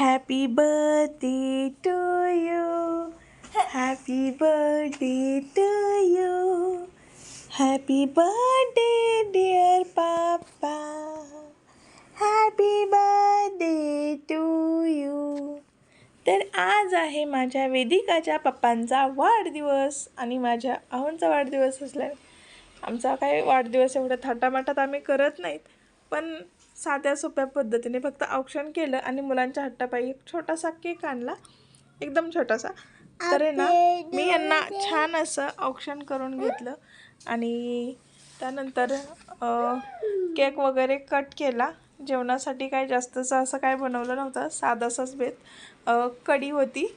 Happy birthday to you happy birthday to you happy birthday dear papa happy birthday to you तर आज आहे माझ्या वेदिकाच्या पप्पांचा वाढदिवस आणि माझ्या आहोंचा वाढदिवस असल्याने. आमचा काही वाढदिवस एवढा थाटामाटात आम्ही करत नाहीत पण साध्या सोप्या पद्धतीने फक्त औक्षण केलं आणि मुलांच्या हट्टापायी एक छोटासा केक आणला. एकदम छोटासा. तर आहे ना मी यांना छान असं औक्षण करून घेतलं आणि त्यानंतर अ, केक वगैरे कट केला. जेवणासाठी काय जास्तचं असं काय बनवलं नव्हतं. साधासाच बेत. अ, कढी होती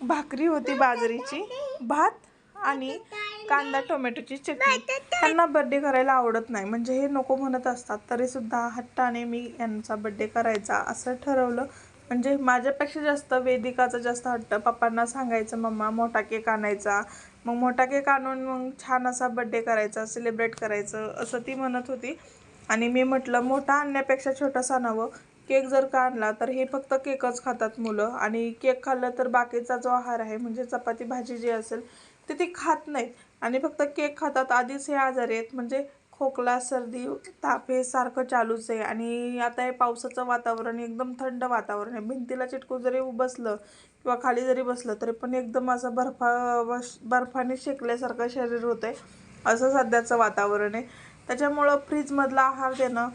भाकरी होती बाजरीची भात आणि कांदा टोमॅटोची चटणी. त्यांना बड्डे करायला आवडत नाही. म्हणजे हे नको म्हणत असतात. तरीसुद्धा हट्टाने मी यांचा बड्डे करायचा असं ठरवलं. म्हणजे माझ्यापेक्षा जास्त वेदिकाचा जास्त हट्ट पप्पांना सांगायचं मम्मा मोठा केक आणायचा. मग मोठा केक आणून मग छान असा बड्डे करायचा सेलिब्रेट करायचं असं ती म्हणत होती. आणि मी म्हटलं मोठा आणण्यापेक्षा छोटासा आणावं केक जर का आणला तर हे फक्त केकच खातात मुलं. आणि केक खाल्लं तर बाकीचा जो आहार आहे म्हणजे चपाती भाजी जी असेल ते ती खात नाहीत. आणि फक्त केक खातात आधीच हे आजारी आहेत. म्हणजे खोकला सर्दी ताप हे सारखं चालूच आहे. आणि आता हे पावसाचं वातावरण एकदम थंड वातावरण आहे. भिंतीला चिटकून जरी बसलं किंवा खाली जरी बसलं तरी पण एकदम असं बर्फा वश बर्फाने शेकल्यासारखं शरीर होतं आहे असं सध्याचं वातावरण आहे. त्याच्यामुळं फ्रीजमधला आहार देणं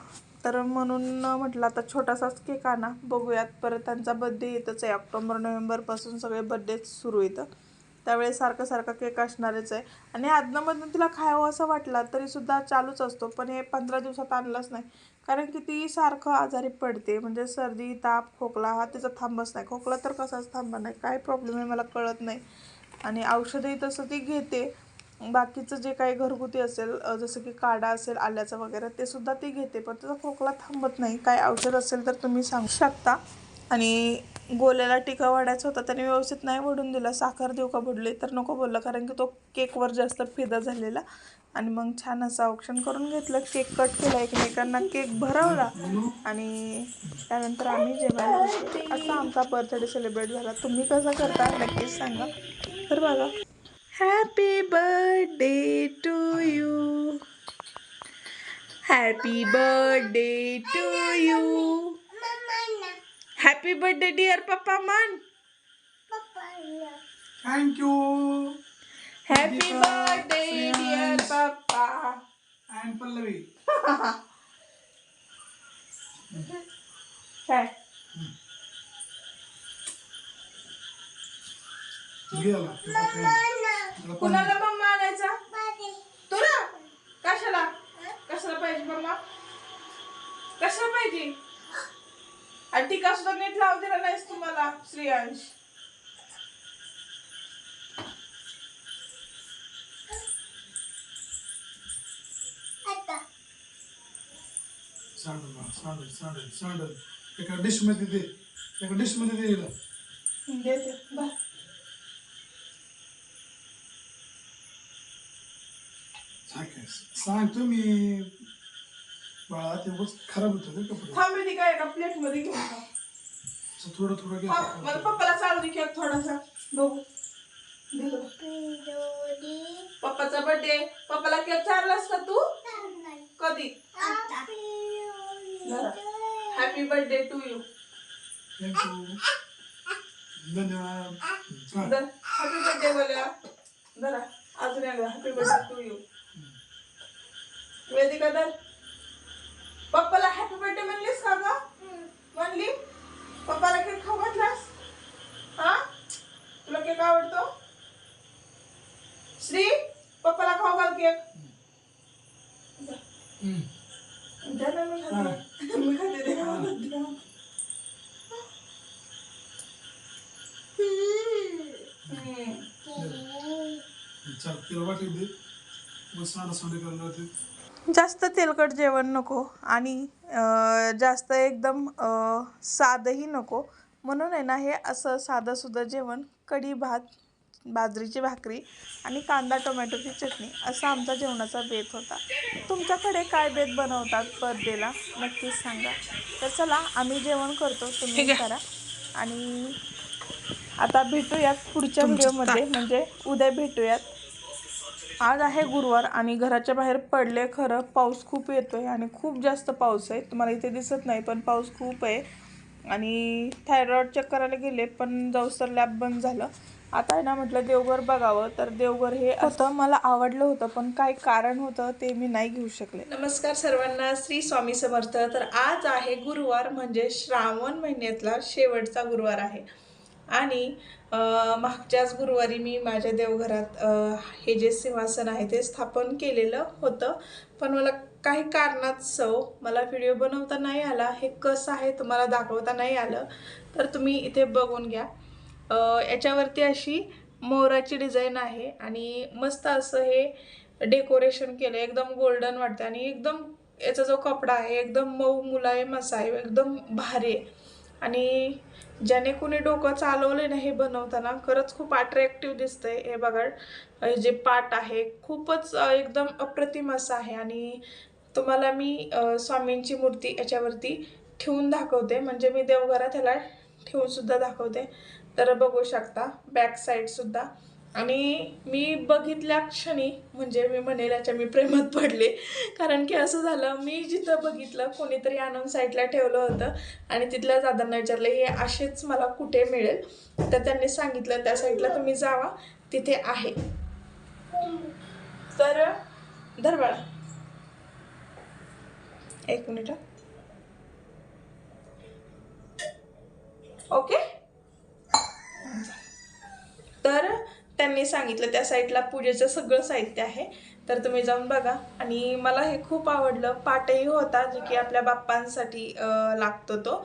तर म्हणून म्हटलं आता छोटासाच केक आणा. बघूयात परत त्यांचा बड्डे येतच आहे. ऑक्टोबर नोव्हेंबरपासून सगळे बड्डेच सुरू येतं त्यावेळेस सारखं सारखं केक असणारच आहे. आणि आदनमधून तिला खावं असं वाटलं तरीसुद्धा चालूच असतो. पण हे पंधरा दिवसात आणलंच नाही. कारण की ती सारखं आजारी पडते. म्हणजे सर्दी ताप खोकला हा तिचा थांबच नाही. खोकला तर कसाच थांबा नाही. काय प्रॉब्लेम आहे मला कळत नाही. आणि औषधही तसं ती घेते. बाकीचं जे काही घरगुती असेल जसं की काढा असेल आल्याचं वगैरे ते सुद्धा ती घेते. पण त्याचा खोकला थांबत नाही. काय औषध असेल तर तुम्ही सांगू शकता. आणि गोल्याला टिका वाढायचा होता त्याने व्यवस्थित नाही वडून दिला. साखर देऊ का बुडले? तर नको बोलला कारण की तो केकवर जास्त फिदा झालेला. आणि मग छान असं औक्षण करून घेतलं. केक कट केला एकमेकांना केक भरवला. आणि त्यानंतर आम्ही जेवायला असा आमचा बर्थडे सेलिब्रेट झाला. तुम्ही कसा करता नक्कीच सांगा. तर बघा. Happy birthday to you happy birthday to you happy birthday dear papa मन thank you happy birthday dear papa and Pallavi काय गेला कुणाला मम्मा आणायचा तुला कशाला कशाला पाहिजे मम्मा कशाला पाहिजे आणि टीका सुद्धा नीट लावू दिला नाहीस तुम्हाला श्रेयांश सांडल सांडल सांडल सांडल एका डिशमध्ये दे एका डिशमध्ये दे हिला. देते बा. सांग तुम्ही बाळा ते बस खराब होतं ते कपडे थांब ती काय एका प्लेटमध्ये घेऊन जा. थोडं थोडं घे मला पप्पाला चालू दे केक थोडासा. बघू. पप्पाचा बर्थडे पप्पाला केक चारलास का तू? कधी? हॅपी बर्थडे टू यू धन्यवाद. हॅपी बर्थडे बोलूया जरा अजून एकदा. Happy birthday to you Vedika तर पप्पाला हॅपी बर्थडे म्हणलीस का ग? म्हणली? पप्पाला केक खाऊ घातलास हा तुला केक आवडतो श्री पप्पाला खाऊ घाल केक हम्म. द्या ना मी खाते. मी खाते दे. द्या. हम्म. चल तिला वाटली दे बस सांडा सांडे करणार ते जास्त तेलकट जेवण नको आणि जास्त एकदम साधंही नको. म्हणून आहे ना हे असं साधंसुधं जेवण कढी भात बाजरीची भाकरी आणि कांदा टोमॅटोची चटणी असा आमचा जेवणाचा बेत होता. तुमच्याकडे काय बेत बनवतात बर्थडेला नक्कीच सांगा. तर चला आम्ही जेवण करतो तुम्ही करा. आणि आता भेटूयात पुढच्या व्हिडिओमध्ये म्हणजे उद्या भेटूयात. आज आहे गुरुवार आणि घराच्या बाहेर पडले खरं पाऊस खूप येतोय आणि खूप जास्त पाऊस आहे. तुम्हाला इथे दिसत नाही पण पाऊस खूप आहे. आणि थायरॉइड चेक करायला गेले पण जाऊसर लॅब बंद झालं. आता आहे ना म्हटलं देवघर बघावं तर देवघर हे होतं मला आवडलं होतं पण काय कारण होतं ते मी नाही घेऊ शकले. नमस्कार सर्वांना श्री स्वामी समर्थ. तर आज आहे गुरुवार म्हणजे श्रावण महिन्यातला शेवटचा गुरुवार आहे. आणि मागच्याच गुरुवारी मी माझ्या देवघरात हे जे सिंहासन आहे ते स्थापन केलेलं होतं. पण मला काही कारणात सव मला व्हिडिओ बनवता नाही आला. हे कसं आहे तुम्हाला दाखवता नाही आलं. तर तुम्ही इथे बघून घ्या. याच्यावरती अशी मोराची डिझाईन आहे आणि मस्त असं हे डेकोरेशन केलं एकदम गोल्डन वाटतं आणि एकदम याचा जो कपडा आहे एकदम मऊ मुलायम असा आहे एकदम भारी आहे. आणि ज्याने कुणी डोकं चालवले ना हे बनवताना खरंच खूप अट्रॅक्टिव्ह दिसतंय. हे बघा जे पाट आहे खूपच एकदम अप्रतिम असं आहे. आणि तुम्हाला मी स्वामींची मूर्ती याच्यावरती ठेवून दाखवते. म्हणजे मी देवघरात ह्याला ठेवूनसुद्धा दाखवते. तर बघू शकता बॅक साईडसुद्धा आणि मी बघितल्या क्षणी म्हणजे मी म्हणेल याच्या मी प्रेमात पडले. कारण की असं झालं मी जिथं बघितलं कोणीतरी आणून साईडला ठेवलं होतं आणि तिथल्या दादांना विचारलं हे असेच मला कुठे मिळेल? तर त्यांनी सांगितलं त्या साईडला तुम्ही जावा तिथे आहे. तर धरबाळा एक मिनिट. ओके? तर त्यांनी सांगितलं त्या साईटला पूजेचं सगळं साहित्य आहे. तर तुम्ही जाऊन बघा. आणि मला हे खूप आवडलं. पाटही होता जे की आपल्या बाप्पांसाठी लागतो तो.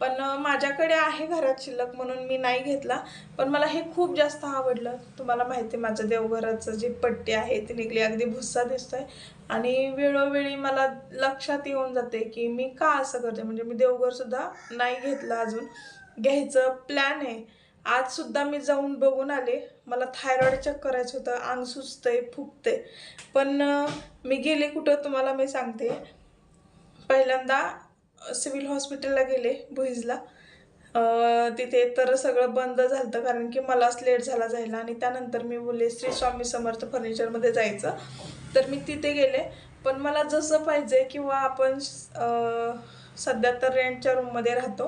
पण माझ्याकडे आहे घरात शिल्लक म्हणून मी नाही घेतला. पण मला हे खूप जास्त आवडलं. तुम्हाला माहिती आहे माझं देवघराचं जी पट्टी आहे ती निघली अगदी भुस्सा दिसतोय. आणि वेळोवेळी मला लक्षात येऊन जाते की मी का असं करते? म्हणजे मी देवघरसुद्धा नाही घेतलं अजून. घ्यायचं प्लॅन आहे. आज सुद्धा मी जाऊन बघून आले. मला थायरॉइड चेक करायचं होतं. अंग सुचतंय फुगतंय. पण मी गेले कुठं तुम्हाला मी सांगते. पहिल्यांदा सिव्हिल हॉस्पिटलला गेले भुईजला तिथे तर सगळं बंद झालं कारण की मलाच लेट झाला जायला आणि त्यानंतर मी बोलले श्री स्वामी समर्थ फर्निचरमध्ये जायचं. तर मी तिथे गेले. पण मला जसं पाहिजे किंवा आपण सध्या तर रेंटच्या रूममध्ये राहतो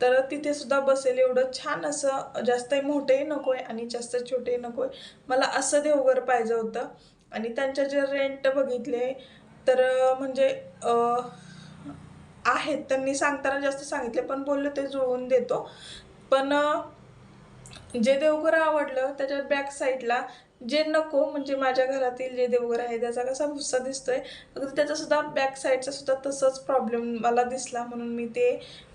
तर तिथे सुद्धा बसेल एवढं छान असं जास्तही मोठंही नको आहे आणि जास्त छोटेही नको आहे मला असं देवघर पाहिजे होतं. आणि त्यांच्या जे रेंट बघितले तर म्हणजे आहेत. त्यांनी सांगताना जास्त सांगितले पण बोलले ते जुळवून देतो. पण जे देवघर आवडलं त्याच्या बॅक साईडला जे नको म्हणजे माझ्या घरातील जे देवघर आहे त्याचा कसा भुस्सा दिसतोय. अगदी त्याचा सुद्धा बॅक साईडचा सुद्धा तसंच प्रॉब्लेम मला दिसला म्हणून मी ते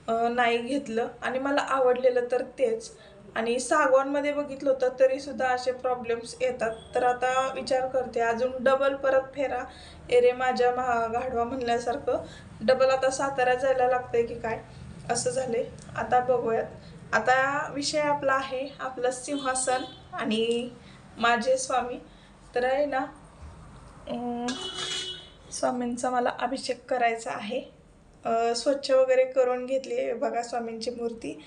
नाही घेतलं. आणि मला आवडलेलं तर तेच. आणि सागवानमध्ये बघितलं होतं तरी सुद्धा असे प्रॉब्लेम्स येतात. तर आता विचार करते अजून डबल परत फेरा एरे माझ्या महा गाढवा म्हणल्यासारखं. डबल आता सातारा जायला लागतंय की काय? असं झाले आता बघूयात. आता विषय आपला आहे आपलं सिंहासन आणि माझे स्वामी. तर आहे ना स्वामींचा मला अभिषेक करायचा आहे. स्वच्छ वगैरे करून घेतली आहे बघा स्वामींची मूर्ती.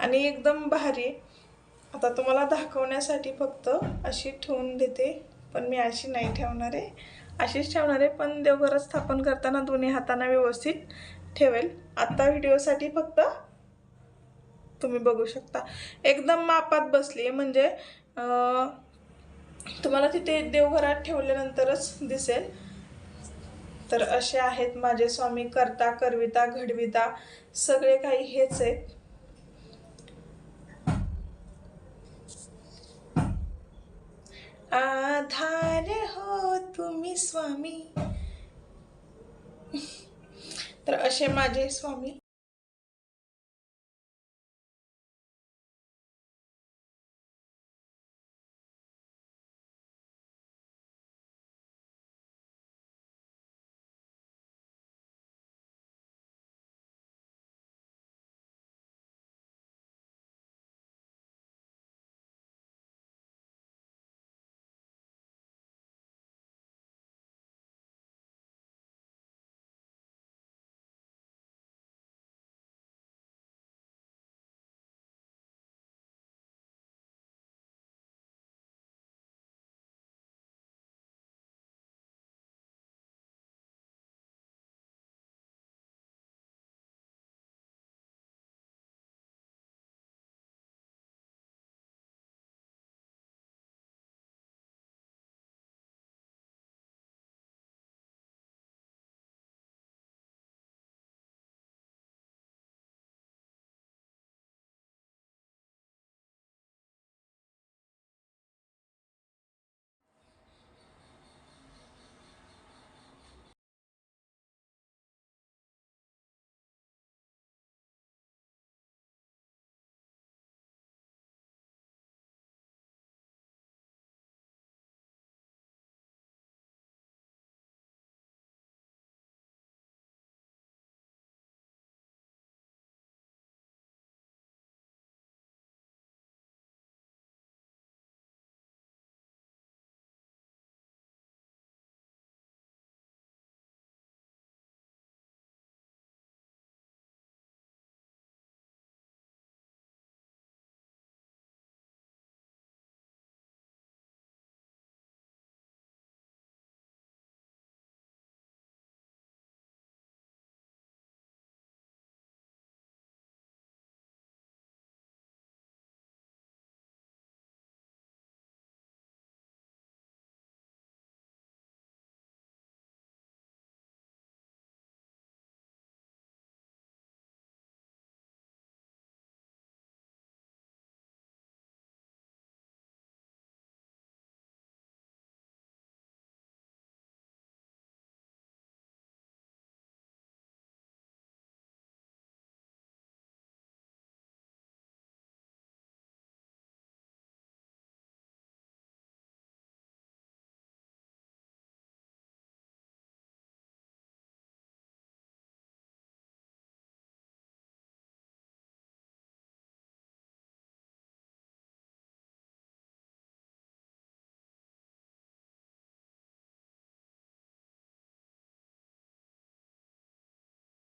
आणि एकदम भारी. आता तुम्हाला दाखवण्यासाठी फक्त अशी ठेवून देते पण मी अशी नाही ठेवणार आहे. अशीच ठेवणार आहे पण देवघरात स्थापन करताना दोन्ही हातांना व्यवस्थित ठेवेल. आत्ता व्हिडिओसाठी फक्त तुम्ही बघू शकता. एकदम मापात बसली म्हणजे तुम्हाला तिथे देवघरात ठेवल्यानंतरच दिसेल. तर असे आहेत माझे स्वामी करता करविता घडविता सगळे काही हेच आहेत. आधार हो तुम्ही स्वामी. तर असे माझे स्वामी